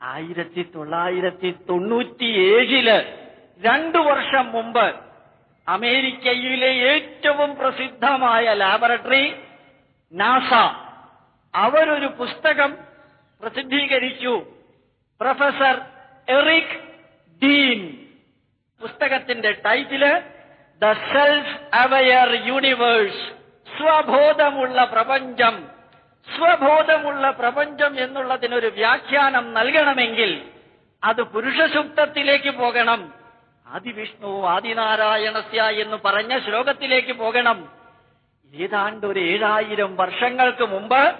ആയിരത്തി തൊള്ളായിരത്തി തൊണ്ണൂറ്റിയേഴിൽ രണ്ടു വർഷം മുമ്പ് അമേരിക്കയിലെ ഏറ്റവും പ്രസിദ്ധമായ ലാബറട്ടറി നാസ അവരൊരു പുസ്തകം പ്രസിദ്ധീകരിച്ചു. Professor Eric Dean. പുസ്തകത്തിന്റെ title the self aware universe സ്വബോധമുള്ള പ്രപഞ്ചം സ്വബോധമുള്ള പ്രപഞ്ചം എന്നുള്ളതിനൊരു വ്യാഖ്യാനം നൽകണമെങ്കിൽ അത് പുരുഷസൂക്തത്തിലേക്ക് പോകണം. ആദിവിഷ്ണു ആദിനാരായണസ്യ എന്ന് പറഞ്ഞ ശ്ലോകത്തിലേക്ക് പോകണം. ഏതാണ്ട് ഒരു ഏഴായിരം വർഷങ്ങൾക്ക് മുമ്പ്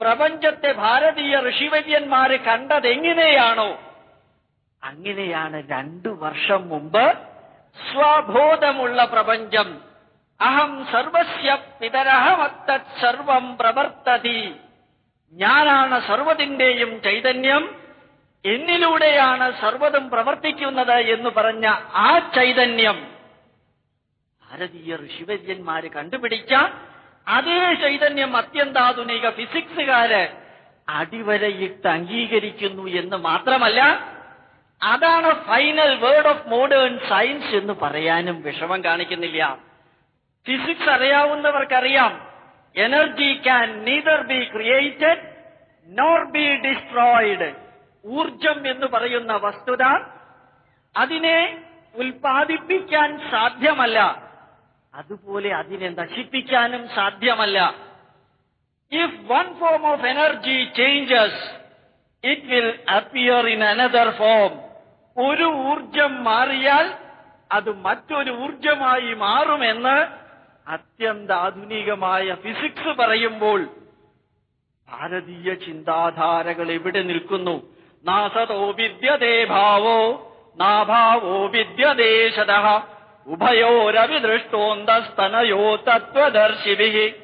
പ്രപഞ്ചത്തെ ഭാരതീയ ഋഷിവര്യന്മാര് കണ്ടതെങ്ങനെയാണോ? അങ്ങനെയാണ് രണ്ടു വർഷം മുമ്പ് സ്വബോധമുള്ള പ്രപഞ്ചം അഹം സർവസ്യ പിതരഹമത്തത് സർവം പ്രവർത്തതി. ഞാനാണ് സർവതിന്റെയും ചൈതന്യം. എന്നിലൂടെയാണ് സർവതും പ്രവർത്തിക്കുന്നത് എന്ന് പറഞ്ഞ ആ ചൈതന്യം. ഭാരതീയ ഋഷിവര്യന്മാര് കണ്ടുപിടിച്ച അതേ ചൈതന്യം അത്യന്താധുനിക ഫിസിക്സുകാര് അടിവരയിട്ട് അംഗീകരിക്കുന്നു എന്ന് മാത്രമല്ല അതാണ് final word of modern science എന്ന് പറയാനും വിഷമം കാണിക്കുന്നില്ല. Physics അറിയാവുന്നവർക്കറിയാം. Energy can neither be created nor be destroyed. ഊർജം എന്ന് പറയുന്ന വസ്തുത അതിനെ ഉൽപാദിപ്പിക്കാൻ സാധ്യമല്ല. അതുപോലെ അതിനെ നശിപ്പിക്കാനും സാധ്യമല്ല. If one form of energy changes it will appear in another form ഒരു ഊർജം മാറിയാൽ അത് മറ്റൊരു ഊർജമായി മാറുമെന്ന് അത്യന്താധുനികമായ ഫിസിക്സ് പറയുമ്പോൾ ഭാരതീയ ചിന്താധാരകൾ എവിടെ നിൽക്കുന്നു? നാസതോ വിദ്യതേ ഭാവോ നാഭാവോ വിദ്യദേശത ഉഭയോരവിദൃഷ്ടോന്തസ്തനയോ തത്വദർശിവി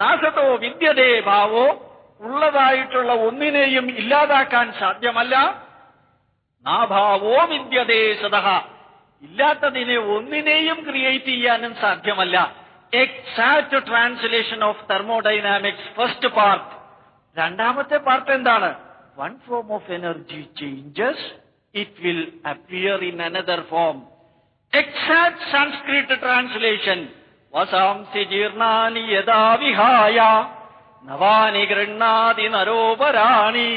നാസതോ വിദ്യതേ ഭാവോ ഉള്ളതായിട്ടുള്ള ഒന്നിനെയും ഇല്ലാതാക്കാൻ സാധ്യമല്ല. നാഭാവോ വിദ്യതേ സത ഇല്ലാത്തതിനെ ഒന്നിനെയും ക്രിയേറ്റ് ചെയ്യാനും സാധ്യമല്ല. Exact translation of thermodynamics first part രണ്ടാമത്തെ പാർട്ട് എന്താണ്? One form of energy changes it will appear in another form exact Sanskrit translation വസാംസി ജീർണാനി യഥാ വിഹായ നവാനി ഗൃഹാതി നരോപരാണി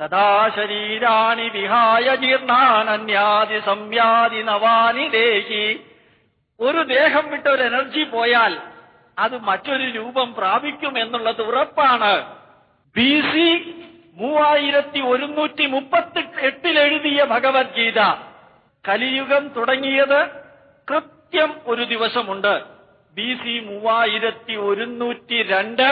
തഥാ ശരീരാണി വിഹായ ജീർണാനന്യാതി സംയാതി നവാനി ദേഹി ഒരു ദേഹം വിട്ട ഒരു എനർജി പോയാൽ അത് മറ്റൊരു രൂപം പ്രാപിക്കും എന്നുള്ളത് ഉറപ്പാണ്. ബി സി മൂവായിരത്തി ഒരുന്നൂറ്റി മുപ്പത്തി എട്ടിലെഴുതിയ ഭഗവത്ഗീത. കലിയുഗം തുടങ്ങിയത് കൃത്യം ഒരു ദിവസമുണ്ട്. ബി സി മൂവായിരത്തി ഒരുന്നൂറ്റി രണ്ട്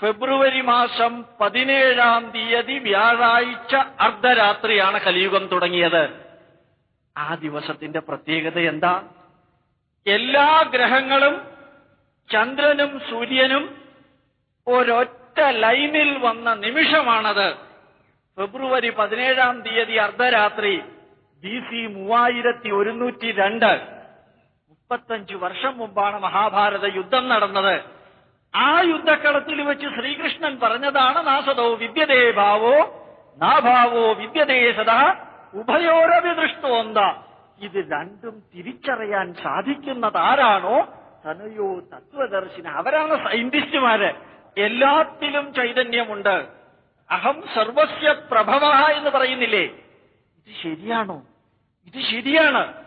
ഫെബ്രുവരി മാസം പതിനേഴാം തീയതി വ്യാഴാഴ്ച അർദ്ധരാത്രിയാണ് കലിയുഗം തുടങ്ങിയത്. ആ ദിവസത്തിന്റെ പ്രത്യേകത എന്താ? എല്ലാ ഗ്രഹങ്ങളും ചന്ദ്രനും സൂര്യനും ഒരൊറ്റ ലൈനിൽ വന്ന നിമിഷമാണത്. ഫെബ്രുവരി പതിനേഴാം തീയതി അർദ്ധരാത്രി ബി സി മൂവായിരത്തി ഒരുന്നൂറ്റി രണ്ട് മുപ്പത്തഞ്ച് വർഷം മുമ്പാണ് മഹാഭാരത യുദ്ധം നടന്നത്. ആ യുദ്ധക്കളത്തിൽ വെച്ച് ശ്രീകൃഷ്ണൻ പറഞ്ഞതാണ് നാസദോ വിദ്യതേ ഭാവോ നാഭാവോ വിദ്യതേ സദാ ഉഭയോരവിദൃഷ്ടോന്ത ഇത് രണ്ടും തിരിച്ചറിയാൻ സാധിക്കുന്നത് ആരാണോ തനയോ തത്വദർശിന. അവരാണ് സയന്റിസ്റ്റുമാര്. എല്ലാത്തിലും ചൈതന്യമുണ്ട്. അഹം സർവസ്യ പ്രഭവ എന്ന് പറയുന്നില്ലേ? ഇത് ശരിയാണോ? ഇത് ശരിയാണ്.